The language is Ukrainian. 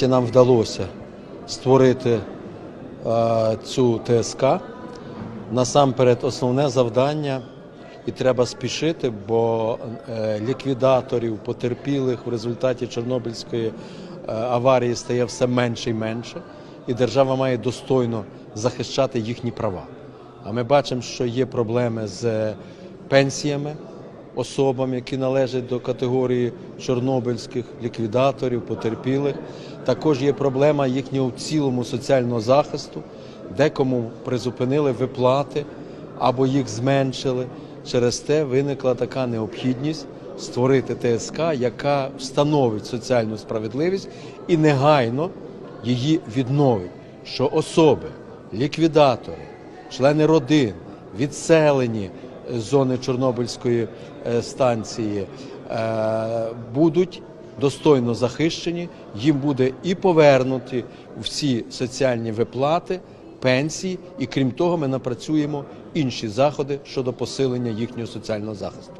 Нарешті нам вдалося створити е, цю ТСК. Насамперед, основне завдання, і треба спішити, бо е, ліквідаторів, потерпілих в результаті Чорнобильської е, аварії стає все менше і менше, і держава має достойно захищати їхні права. А ми бачимо, що є проблеми з пенсіями особам, які належать до категорії чорнобильських ліквідаторів, потерпілих. Також є проблема їхнього в цілому соціального захисту, декому призупинили виплати або їх зменшили. Через те виникла така необхідність створити ТСК, яка встановить соціальну справедливість і негайно її відновить. Що особи, ліквідатори, члени родин, відселені зони Чорнобильської е, станції е, будуть достойно захищені, їм буде і повернуті всі соціальні виплати, пенсії, і крім того, ми напрацюємо інші заходи щодо посилення їхнього соціального захисту.